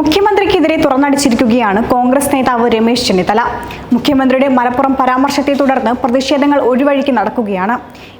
മുഖ്യമന്ത്രി മുഖ്യമന്ത്രിക്കെതിരെ തുറന്നടിച്ചിരിക്കുകയാണ് കോൺഗ്രസ് നേതാവ് രമേശ് ചെന്നിത്തല. മുഖ്യമന്ത്രിയുടെ മലപ്പുറം പരാമർശത്തെ തുടർന്ന് പ്രതിഷേധങ്ങൾ ഒഴിവഴിക്ക് നടക്കുകയാണ്.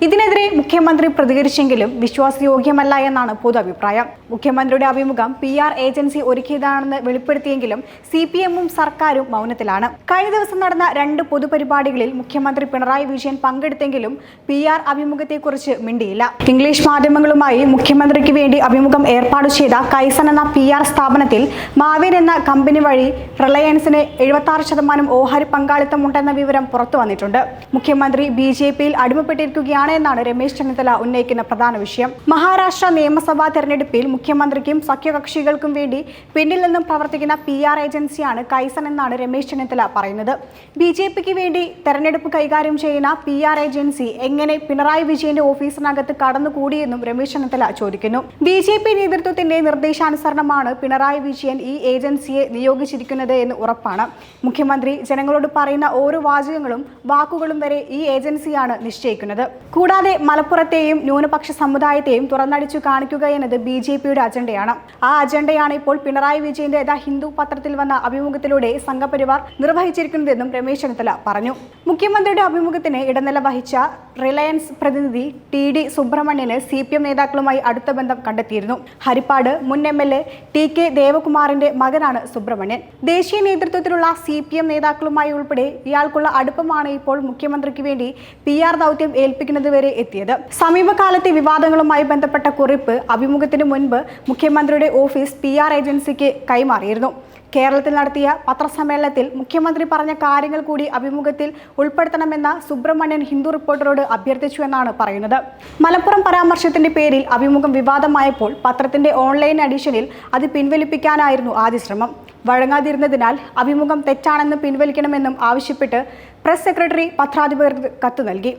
ഇതിനെതിരെ മുഖ്യമന്ത്രി പ്രതികരിച്ചെങ്കിലും വിശ്വാസയോഗ്യമല്ല എന്നാണ് പൊതു അഭിപ്രായം മുഖ്യമന്ത്രിയുടെ അഭിമുഖം പി ആർ ഏജൻസി ഒരുക്കിയതാണെന്ന് വെളിപ്പെടുത്തിയെങ്കിലും സി പി എമ്മും സർക്കാരും മൗനത്തിലാണ്. കഴിഞ്ഞ ദിവസം നടന്ന രണ്ട് പൊതുപരിപാടികളിൽ മുഖ്യമന്ത്രി പിണറായി വിജയൻ പങ്കെടുത്തെങ്കിലും പി ആർ അഭിമുഖത്തെക്കുറിച്ച് മിണ്ടിയില്ല. ഇംഗ്ലീഷ് മാധ്യമങ്ങളുമായി മുഖ്യമന്ത്രിക്ക് വേണ്ടി അഭിമുഖം ഏർപ്പാട് ചെയ്ത കൈസൺ എന്ന പി ആർ സ്ഥാപനത്തിൽ മാവേൻ എന്ന കമ്പനി വഴി റിലയൻസിന് എഴുപത്തി ആറ് ശതമാനം ഓഹരി പങ്കാളിത്തമുണ്ടെന്ന വിവരം പുറത്തു വന്നിട്ടുണ്ട്. മുഖ്യമന്ത്രി ബി ജെ പിയിൽ അടിമപ്പെട്ടിരിക്കുകയാണ് എന്നാണ് രമേശ് ചെന്നിത്തല ഉന്നയിക്കുന്ന പ്രധാന വിഷയം. മഹാരാഷ്ട്ര നിയമസഭാ തെരഞ്ഞെടുപ്പിൽ മുഖ്യമന്ത്രിക്കും സഖ്യകക്ഷികൾക്കും വേണ്ടി പിന്നിൽ നിന്നും പ്രവർത്തിക്കുന്ന പി ആർ ഏജൻസിയാണ് കൈസൺ എന്നാണ് രമേശ് ചെന്നിത്തല പറയുന്നത്. ബി ജെ പിക്ക് വേണ്ടി തെരഞ്ഞെടുപ്പ് കൈകാര്യം ചെയ്യുന്ന പി ആർ ഏജൻസി എങ്ങനെ പിണറായി വിജയന്റെ ഓഫീസിനകത്ത് കടന്നുകൂടിയെന്നും രമേശ് ചെന്നിത്തല ചോദിക്കുന്നു. ബി ജെ പി നേതൃത്വത്തിന്റെ നിർദ്ദേശാനുസരണമാണ് പിണറായി വിജയൻ ഈ ഏജൻസിയെ നിയോഗിച്ചിരിക്കുന്നത് എന്ന് ഉറപ്പാണ്. മുഖ്യമന്ത്രി ജനങ്ങളോട് പറയുന്ന ഓരോ വാചകങ്ങളും വാക്കുകളും വരെ ഈ ഏജൻസിയാണ് നിശ്ചയിക്കുന്നത്. കൂടാതെ മലപ്പുറത്തെയും ന്യൂനപക്ഷ സമുദായത്തെയും തുറന്നടിച്ചു കാണിക്കുക എന്നത് ബി ജെ പിയുടെ അജണ്ടയാണ്. ആ അജണ്ടയാണ് ഇപ്പോൾ പിണറായി വിജയന്റെ ദ ഹിന്ദു പത്രത്തിൽ വന്ന അഭിമുഖത്തിലൂടെ സംഘപരിവാർ നിർവഹിച്ചിരിക്കുന്നതെന്നും രമേശ് ചെന്നിത്തല പറഞ്ഞു. മുഖ്യമന്ത്രിയുടെ അഭിമുഖത്തിന് ഇടനില വഹിച്ച റിലയൻസ് പ്രതിനിധി ടി ഡി സുബ്രഹ്മണ്യന് സി പി എം നേതാക്കളുമായി അടുത്ത ബന്ധം കണ്ടെത്തിയിരുന്നു. ഹരിപ്പാട് മുൻ M L A T K ദേവകുമാറിന്റെ മകനാണ് സുബ്രഹ്മണ്യൻ. ദേശീയ നേതൃത്വത്തിലുള്ള സി പി എം നേതാക്കളുമായി ഉൾപ്പെടെ ഇയാൾക്കുള്ള അടുപ്പമാണ് ഇപ്പോൾ മുഖ്യമന്ത്രിക്ക് വേണ്ടി പി ആർ ദൗത്യം ഏൽപ്പിക്കുന്നത് വരെ എത്തിയത്. സമീപകാലത്തെ വിവാദങ്ങളുമായി ബന്ധപ്പെട്ട കുറിപ്പ് അഭിമുഖത്തിന് മുൻപ് മുഖ്യമന്ത്രിയുടെ ഓഫീസ് പി ആർ ഏജൻസിക്ക് കൈമാറിയിരുന്നു. കേരളത്തിൽ നടത്തിയ പത്രസമ്മേളനത്തിൽ മുഖ്യമന്ത്രി പറഞ്ഞ കാര്യങ്ങൾ കൂടി അഭിമുഖത്തിൽ ഉൾപ്പെടുത്തണമെന്ന സുബ്രഹ്മണ്യൻ ഹിന്ദു റിപ്പോർട്ടറോട് അഭ്യർത്ഥിച്ചു എന്നാണ് പറയുന്നത്. മലപ്പുറം പരാമർശത്തിന്റെ പേരിൽ അഭിമുഖം വിവാദമായപ്പോൾ പത്രത്തിന്റെ ഓൺലൈൻ എഡിഷനിൽ അത് പിൻവലിപ്പിക്കാനായിരുന്നു ആദ്യ ശ്രമം. വഴങ്ങാതിരുന്നതിനാൽ അഭിമുഖം തെറ്റാണെന്ന് പിൻവലിക്കണമെന്നും ആവശ്യപ്പെട്ട് പ്രസ് സെക്രട്ടറി പത്രാധിപർക്ക് കത്ത് നൽകി.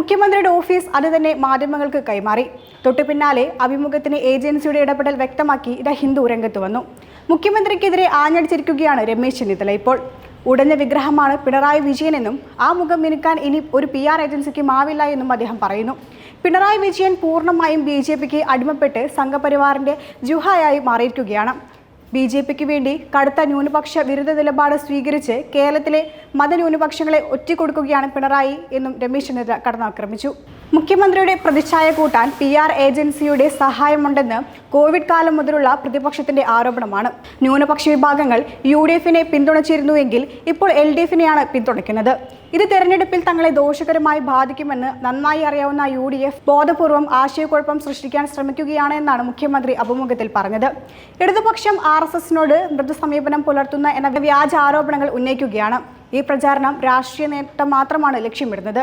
മുഖ്യമന്ത്രിയുടെ ഓഫീസ് അത് തന്നെ മാധ്യമങ്ങൾക്ക് കൈമാറി. തൊട്ടു പിന്നാലെ അഭിമുഖത്തിന് ഏജൻസിയുടെ ഇടപെടൽ വ്യക്തമാക്കി ദ ഹിന്ദു രംഗത്ത് വന്നു. മുഖ്യമന്ത്രിക്കെതിരെ ആഞ്ഞടിച്ചിരിക്കുകയാണ് രമേശ് ചെന്നിത്തല ഇപ്പോൾ. ഉടഞ്ഞ വിഗ്രഹമാണ് പിണറായി വിജയനെന്നും ആ മുഖം മിനുക്കാൻ ഇനി ഒരു പി ആർ ഏജൻസിക്കും ആവില്ല എന്നും അദ്ദേഹം പറയുന്നു. പിണറായി വിജയൻ പൂർണമായും ബി ജെ പിക്ക് അടിമപ്പെട്ട് സംഘപരിവാറിന്റെ ജുഹായായി മാറിയിരിക്കുകയാണ്. ബി ജെ പിക്ക് വേണ്ടി കടുത്ത ന്യൂനപക്ഷ വിരുദ്ധ നിലപാട് സ്വീകരിച്ച് കേരളത്തിലെ മതന്യൂനപക്ഷങ്ങളെ ഒറ്റിക്കൊടുക്കുകയാണ് പിണറായി എന്നും രമേശ് ചെന്നിത്തല കടന്നാക്രമിച്ചു. മുഖ്യമന്ത്രിയുടെ പ്രതിച്ഛായ കൂട്ടാൻ പി ആർ ഏജൻസിയുടെ സഹായമുണ്ടെന്ന് കോവിഡ് കാലം മുതലുള്ള പ്രതിപക്ഷത്തിന്റെ ആരോപണമാണ്. ന്യൂനപക്ഷ വിഭാഗങ്ങൾ യു ഡി എഫിനെ പിന്തുണച്ചിരുന്നുവെങ്കിൽ ഇപ്പോൾ എൽ ഡി എഫിനെയാണ് പിന്തുണയ്ക്കുന്നത്. ഇത് തെരഞ്ഞെടുപ്പിൽ തങ്ങളെ ദോഷകരമായി ബാധിക്കുമെന്ന് നന്നായി അറിയാവുന്ന യു ഡി എഫ് ബോധപൂർവം ആശയക്കുഴപ്പം സൃഷ്ടിക്കാൻ ശ്രമിക്കുകയാണ് എന്നാണ് മുഖ്യമന്ത്രി അഭിമുഖത്തിൽ പറഞ്ഞത്. ഇടതുപക്ഷം ആർ എസ് എസിനോട് മൃദു സമീപനം പുലർത്തുന്ന എന്ന വ്യാജ ആരോപണങ്ങൾ ഉന്നയിക്കുകയാണ്. ഈ പ്രചാരണം രാഷ്ട്രീയ നേട്ടം മാത്രമാണ് ലക്ഷ്യമിടുന്നത്.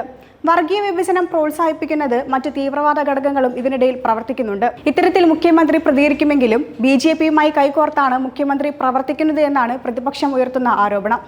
വർഗീയ വിഭജനം പ്രോത്സാഹിപ്പിക്കുന്നത് മറ്റ് തീവ്രവാദ ഘടകങ്ങളും ഇതിനിടയിൽ പ്രവർത്തിക്കുന്നുണ്ട്. ഇത്തരത്തിൽ മുഖ്യമന്ത്രി പ്രതികരിക്കുമെങ്കിലും ബി ജെ പിയുമായി കൈകോർത്താണ് മുഖ്യമന്ത്രി പ്രവർത്തിക്കുന്നത് എന്നാണ് പ്രതിപക്ഷം ഉയർത്തുന്ന ആരോപണം.